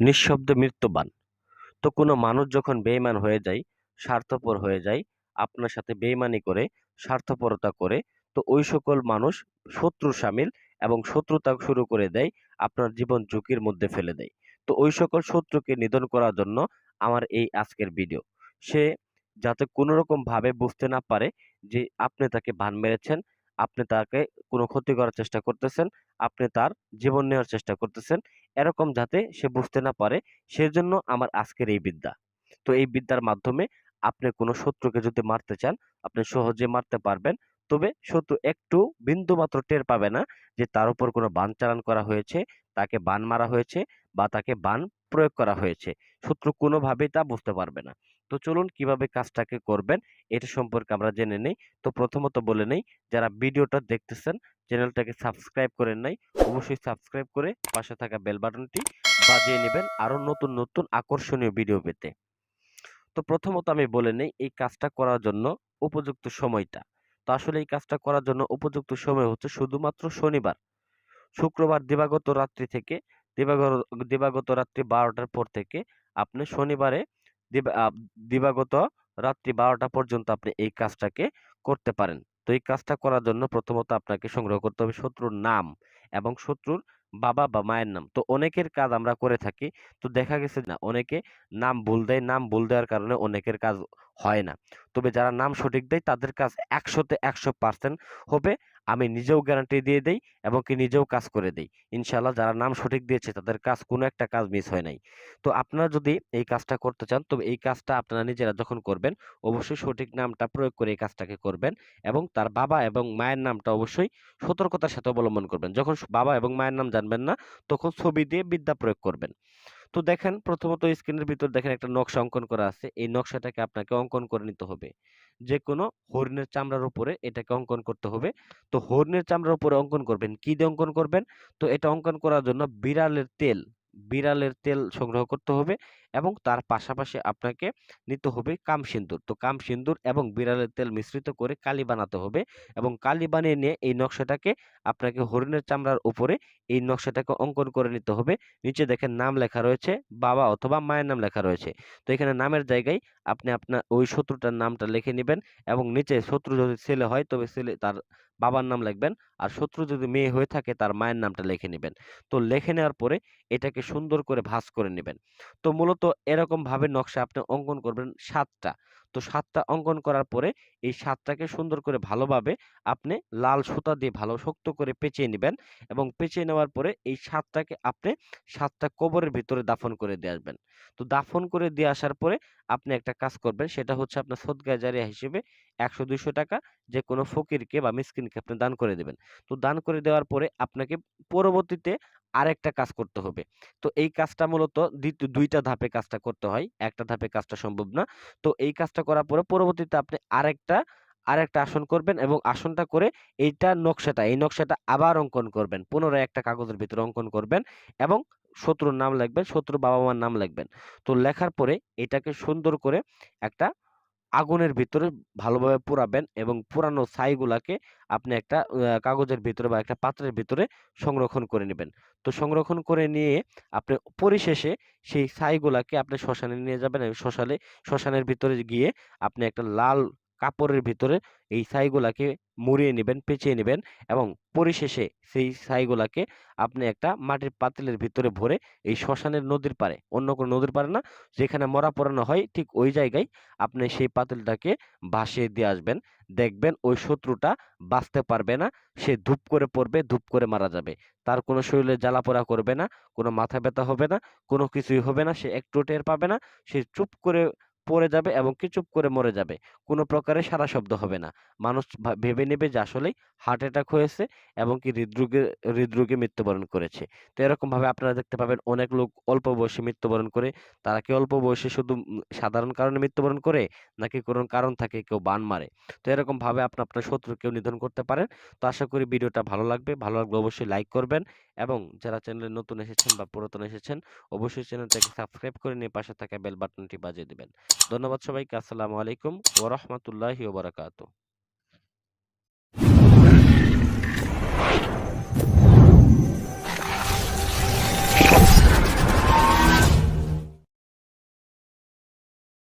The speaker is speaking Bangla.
নিঃশব্দে মৃত্যুবান। তো কোনো মানুষ যখন বেঈমান হয়ে যায়, স্বার্থপর হয়ে যায়, আপনার সাথে বেইমানি করে, স্বার্থপরতা করে, তো ওই সকল মানুষ শত্রু সামিল এবং শত্রুতা শুরু করে দেয়, আপনার জীবন ঝুঁকির মধ্যে ফেলে দেয়। তো ওই সকল শত্রুকে নিধন করার জন্য আমার এই আজকের ভিডিও। সে যাতে কোনো রকম ভাবে বুঝতে না পারে যে আপনি তাকে ভান মেরেছেন আপনি তাকে কোনো ক্ষতি করার চেষ্টা করতেছেন, আপনি তার জীবন নেওয়ার চেষ্টা করতেছেন, এরকম যাতে সে বুঝতে না পারে, সেজন্য আমার আজকের এই বিদ্যা। তো এই বিদ্যার মাধ্যমে আপনি কোনো শত্রুকে যদি মারতে চান, আপনি সহজে মারতে পারবেন, তবে শত্রু একটু বিন্দু মাত্র টের পাবে না যে তার উপর কোনো বান চালান করা হয়েছে, তাকে বান মারা হয়েছে বা তাকে বান প্রয়োগ করা হয়েছে। শত্রু কোনোভাবেই তা বুঝতে পারবে না। তো চলুন কীভাবে কাজটাকে করবেন, এটা সম্পর্কে আমরা জেনে নেই। তো প্রথমত বলে নেই, যারা ভিডিওটা দেখতেছেন, চ্যানেলটাকে সাবস্ক্রাইব করেন নাই, অবশ্যই সাবস্ক্রাইব করে পাশে থাকা বেল বাটনটি বাজিয়ে নেবেন আরও নতুন নতুন আকর্ষণীয় ভিডিও পেতে। তো প্রথমত আমি বলে নেই, এই কাজটা করার জন্য উপযুক্ত সময়টা। তো আসলে এই কাজটা করার জন্য উপযুক্ত সময় হচ্ছে শুধুমাত্র শনিবার। শুক্রবার দিবাগত রাত্রি থেকে দিবাগত দিবাগত রাত্রি বারোটার পর থেকে আপনি শনিবারে দিবাগত রাত্রি বারোটা পর্যন্ত আপনি এই কাজটাকে করতে পারেন। তো এই কাজটা করার জন্য প্রথমত আপনাকে সংগ্রহ করতে হবে শত্রুর নাম এবং শত্রুর বাবা বা মায়ের নাম। তো অনেকের কাজ আমরা করে থাকি। তো দেখা গেছে না, অনেকে নাম ভুল দেয়, নাম ভুল দেওয়ার কারণে অনেকের কাজ হয় না। তবে যারা নাম সঠিক দেয়, তাদের কাজ একশোতে একশো পার্সেন্ট হবে। আমি নিজেও গ্যারান্টি দিয়ে দেই এবং কি নিজেও কাজ করে দেই। ইনশাল্লাহ যারা নাম সঠিক দিয়েছে, তাদের কাজ কোনো একটা কাজ মিস হয় নাই। তো আপনারা যদি এই কাজটা করতে চান, তবে এই কাজটা আপনারা নিজেরা যখন করবেন, অবশ্যই সঠিক নামটা প্রয়োগ করে এই কাজটাকে করবেন এবং তার বাবা এবং মায়ের নামটা অবশ্যই সতর্কতার সাথে অবলম্বন করবেন। যখন বাবা এবং মায়ের নাম জানবেন না, তখন ছবি দিয়ে বিদ্যা প্রয়োগ করবেন। তো দেখেন প্রথমত স্ক্রিনের ভিতর দেখেন একটা নকশা অঙ্কন করা আছে। এই নকশাটাকে আপনাকে অঙ্কন করে নিতে হবে। যে কোনো হরিণের চামড়ার উপরে এটাকে অঙ্কন করতে হবে। তো হরিণের চামড়ার উপরে অঙ্কন করবেন। কি দিয়ে অঙ্কন করবেন? তো এটা অঙ্কন করার জন্য বিড়ালের তেল বিড়ালের তেল সংগ্রহ করতে হবে এবং তার পাশাপাশি আপনাকে নিতে হবে কাম সিন্দুর তো কাম সিন্দুর এবং বিড়ালের তেল মিশ্রিত করে কালি বানাতে হবে এবং কালি বানিয়ে নিয়ে এই নকশাটাকে আপনাকে হরিণের চামড়ার উপরে এই নকশাটাকে অঙ্কন করে নিতে হবে। নিচে দেখেন নাম লেখা রয়েছে, বাবা অথবা মায়ের নাম লেখা রয়েছে। তো এখানে নামের জায়গায় আপনি আপনার ওই শত্রুটার নামটা লিখে নেবেন এবং নিচে শত্রু যদি ছেলে হয় তবে ছেলে তার বাবার নাম লিখবেন। আর শত্রু যদি মেয়ে হয়ে থাকে, তার মায়ের নামটা লিখে নেবেন। তো লিখে নেওয়ার পরে এটাকে সুন্দর করে ভাঁজ করে নেবেন। তো মূলত এরকমভাবে নকশা আপনি অঙ্কন করবেন সাতটা। তো সাতটা অঙ্কন করার পরে এই সাতটাকে সুন্দর করে ভালোভাবে আপনি লাল সুতা দিয়ে ভালো শক্ত করে পেঁচিয়ে নেবেন এবং পেঁচিয়ে নেওয়ার পরে এই সাতটাকে আপনি সাতটা কবরের ভিতরে দাফন করে দিয়ে আসবেন। তো দাফন করে দিয়ে আসার পরে আপনি একটা কাজ করবেন, সেটা হচ্ছে আপনার সদগায় জারিয়া হিসেবে একশো দুইশো টাকা যে কোনো ফকিরকে বা মিসকিনকে আপনি দান করে দেবেন। তো দান করে দেওয়ার পরে আপনাকে পরবর্তীতে আরেকটা কাজ করতে হবে। তো এই কাজটা মূলত দুইটা ধাপে কাজটা করতে হয়। একটা ধাপে কাজটা সম্ভব না। তো এই কাজটা করার পরে পরবর্তীতে আপনি আরেকটা আরেকটা আসন করবেন এবং আসনটা করে এইটা নকশাটা, এই নকশাটা আবার অঙ্কন করবেন। পুনরায় একটা কাগজের ভিতরে অঙ্কন করবেন এবং শত্রুর নাম লিখবেন, শত্রুর বাবা মার নাম লিখবেন। তো লেখার পরে এটাকে সুন্দর করে একটা আগুনের ভিতরে ভালোভাবে পোড়াবেন এবং পোড়ানো ছাইগুলাকে আপনি একটা কাগজের ভিতরে বা একটা পাত্রের ভিতরে সংরক্ষণ করে নেবেন। তো সংরক্ষণ করে নিয়ে আপনি পরিশেষে সেই ছাইগুলাকে আপনি শ্মশানে নিয়ে যাবেন এবং শ্মশানে, শ্মশানের ভিতরে গিয়ে আপনি একটা লাল কাপড়ের ভিতরে এই ছাইগুলাকে মুড়িয়ে নেবেন, পেঁচিয়ে নেবেন এবং পরিশেষে সেই ছাইগুলাকে আপনি একটা মাটির পাতিলের ভিতরে ভরে এই শ্মশানের নদীর পারে অন্য কোনো নদীর পারে না, যেখানে মরা পোড়ানো হয় ঠিক ওই জায়গায় আপনি সেই পাতিলটাকে ভাসিয়ে দিয়ে আসবেন। দেখবেন ওই শত্রুটা বাঁচতে পারবে না, সে ধূপ করে পড়বে, ধূপ করে মারা যাবে। তার কোনো শরীরে জ্বালাপোড়া করবে না, কোনো মাথা ব্যথা হবে না, কোনো কিছুই হবে না, সে একটু টের পাবে না, সে চুপ করে পড়ে যাবে এবং কি চুপ করে মরে যাবে। কোনো প্রকারে সারা শব্দ হবে না। মানুষ ভেবে নেবে যে আসলেই হার্ট অ্যাটাক হয়েছে এবং কি হৃদরোগে হৃদরোগে মৃত্যুবরণ করেছে। তো এরকম ভাবে আপনারা দেখতে পাবেন অনেক লোক অল্প বয়সে মৃত্যুবরণ করে। তারা কি অল্প বয়সে শুধু সাধারণ কারণে মৃত্যুবরণ করে? নাকি কোনো কারণ থাকে কেউ বান মারে? তো এরকম ভাবে আপনি, আপনার শত্রুকেও নিধন করতে পারেন। তো আশা করি ভিডিওটা ভালো লাগবে। ভালো লাগলে অবশ্যই লাইক করবেন এবং যারা চ্যানেলে নতুন এসেছেন বা পুরাতন এসেছেন, অবশ্যই চ্যানেলটাকে সাবস্ক্রাইব করে নিয়ে পাশে থাকা বেল বাটনটি বাজিয়ে দেবেন। ধন্যবাদ সবাইকে, আসসালামু আলাইকুম ওয়া রাহমাতুল্লাহি